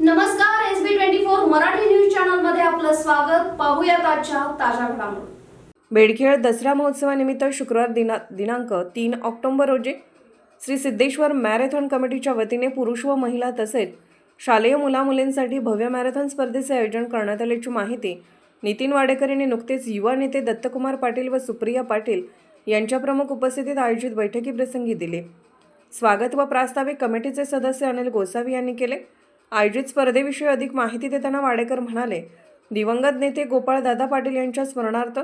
नमस्कार S B twenty four Marathi news चॅनलमध्ये आपलं स्वागत. पाहूया आजच्या ताज्या घडामोडी. बेडखेळ दसरा महोत्सवानिमित्त शुक्रवार दिना दिनांक तीन ऑक्टोंबर रोजी श्री सिद्धेश्वर मॅरेथॉन कमिटीच्या वतीने पुरुष व महिला तसेच शालेय मुलामुलींसाठी भव्य मॅरेथॉन स्पर्धेचे आयोजन करण्यात आल्याची माहिती नितीन वाडेकर यांनी नुकतेच युवा नेते दत्तकुमार पाटील व सुप्रिया पाटील यांच्या प्रमुख उपस्थितीत आयोजित बैठकीप्रसंगी दिले. स्वागत व प्रास्ताविक कमिटीचे सदस्य अनिल गोसावी यांनी केले. आयोजित स्पर्धेविषयी अधिक माहिती देताना वाडेकर म्हणाले दिवंगत नेते गोपाळ दादा पाटील यांच्या स्मरणार्थ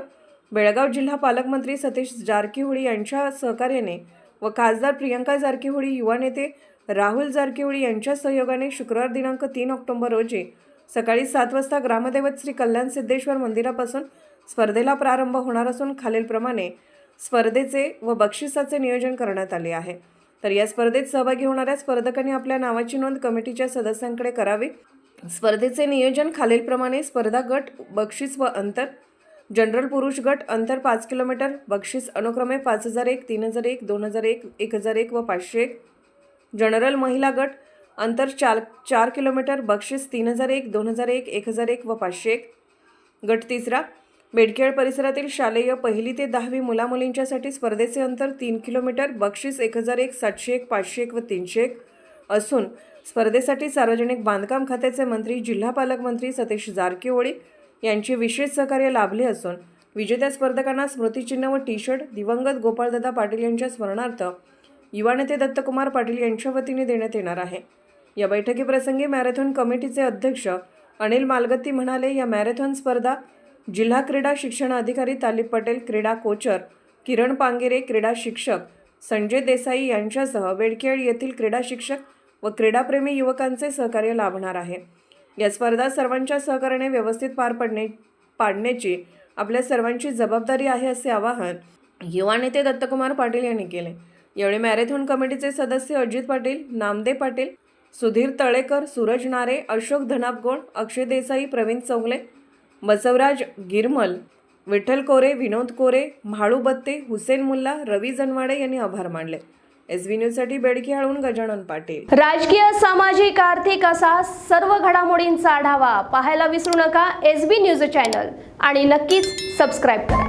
बेळगाव जिल्हा पालकमंत्री सतीश जारकीहोळी यांच्या सहकार्याने व खासदार प्रियंका जारकीहोळी युवा नेते राहुल जारकीहोळी यांच्या सहयोगाने शुक्रवार दिनांक तीन ऑक्टोबर रोजी सकाळी सात वाजता ग्रामदैवत श्री कल्याण सिद्धेश्वर मंदिरापासून स्पर्धेला प्रारंभ होणार असून खालीलप्रमाणे स्पर्धेचे व बक्षिसाचे नियोजन करण्यात आले आहे. तर या स्पर्धेत सहभागी होणाऱ्या स्पर्धकांनी आपल्या नावाची नोंद कमिटीच्या सदस्यांकडे करावी. स्पर्धेचे नियोजन खालीलप्रमाणे स्पर्धा गट बक्षीस व अंतर. जनरल पुरुष गट अंतर पाच किलोमीटर बक्षीस अनुक्रमे पाच हजार एक तीन हजार एक दोन हजार एक एक हजार एक व पाचशे एक. जनरल महिला गट अंतर चार चार किलोमीटर बक्षीस तीन हजार एक दोन हजार एक एक हजार एक व पाचशे एक. गट तिसरा बेडखेळ परिसरातील शालेय पहिली ते दहावी मुलामुलींच्यासाठी स्पर्धेचे अंतर तीन किलोमीटर बक्षीस एक हजार एक सातशे एक पाचशे एक व तीनशे एक असून स्पर्धेसाठी सार्वजनिक बांधकाम खात्याचे मंत्री जिल्हा पालकमंत्री सतीश जारकीहोळी यांचे विशेष सहकार्य लाभले असून विजेत्या स्पर्धकांना स्मृतिचिन्ह व टी शर्ट दिवंगत गोपाळदादा पाटील यांच्या स्मरणार्थ युवा नेते दत्तकुमार पाटील यांच्या वतीने देण्यात येणार आहे. या बैठकीप्रसंगी मॅरेथॉन कमिटीचे अध्यक्ष अनिल मालगत्ती म्हणाले या मॅरेथॉन स्पर्धा जिल्हा क्रीडा शिक्षण अधिकारी तालिब पटेल क्रीडा कोचर किरण पांगेरे क्रीडा शिक्षक संजय देसाई यांच्यासह वेडखेळ येथील क्रीडा शिक्षक व क्रीडाप्रेमी युवकांचे सहकार्य लाभणार आहे. या स्पर्धा सर्वांच्या सहकार्याने व्यवस्थित पार पडणे पाडण्याची आपल्या सर्वांची जबाबदारी आहे असे आवाहन युवा नेते दत्तकुमार पाटील यांनी केले. यावेळी मॅरेथॉन कमिटीचे सदस्य अजित पाटील नामदेव पाटील सुधीर तळेकर सूरज नारे अशोक धनापगोण अक्षय देसाई प्रवीण चौगले बसवराज गिरमल विठ्ठल कोरे विनोद कोरे म्हाळू बत्ते हुसेन मुल्ला रवी जनवाडे यांनी आभार मानले. एस बी न्यूजसाठी हळून गजानन पाटील. राजकीय सामाजिक आर्थिक असा सर्व घडामोडींचा आढावा पाहायला विसरू नका एस बी न्यूज चॅनल आणि नक्कीच सबस्क्राईब करा.